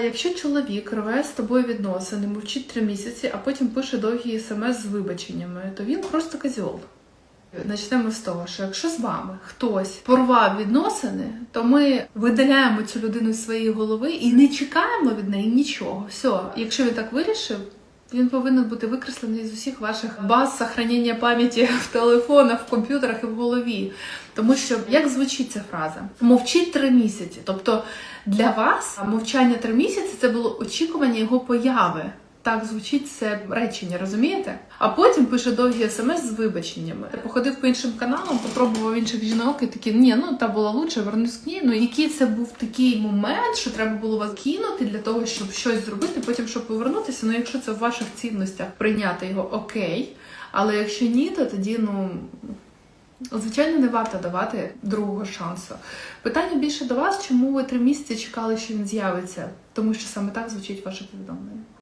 Якщо чоловік рве з тобою відносини, мовчить три місяці, а потім пише довгі смс з вибаченнями, то він просто козьол. Начнемо з того, що якщо з вами хтось порвав відносини, то ми видаляємо цю людину з своєї голови і не чекаємо від неї нічого. Все, якщо він так вирішив, він повинен бути викреслений з усіх ваших баз сохранення пам'яті в телефонах, в комп'ютерах і в голові. Тому що як звучить ця фраза? Мовчить три місяці. Тобто для вас мовчання три місяці це було очікування його появи. Так звучить це речення, розумієте? А потім пише довгі смс з вибаченнями. Походив по іншим каналам, попробував інших жінок і такі, ні, ну та була лучше, вернусь к ній. Ну який це був такий момент, що треба було вас кинути для того, щоб щось зробити, потім щоб повернутися. Ну, якщо це в ваших цінностях прийняти його окей. Але якщо ні, то тоді ну. Звичайно, не варто давати другого шансу. Питання більше до вас, чому ви три місяці чекали, що він з'явиться, тому що саме так звучить ваше повідомлення.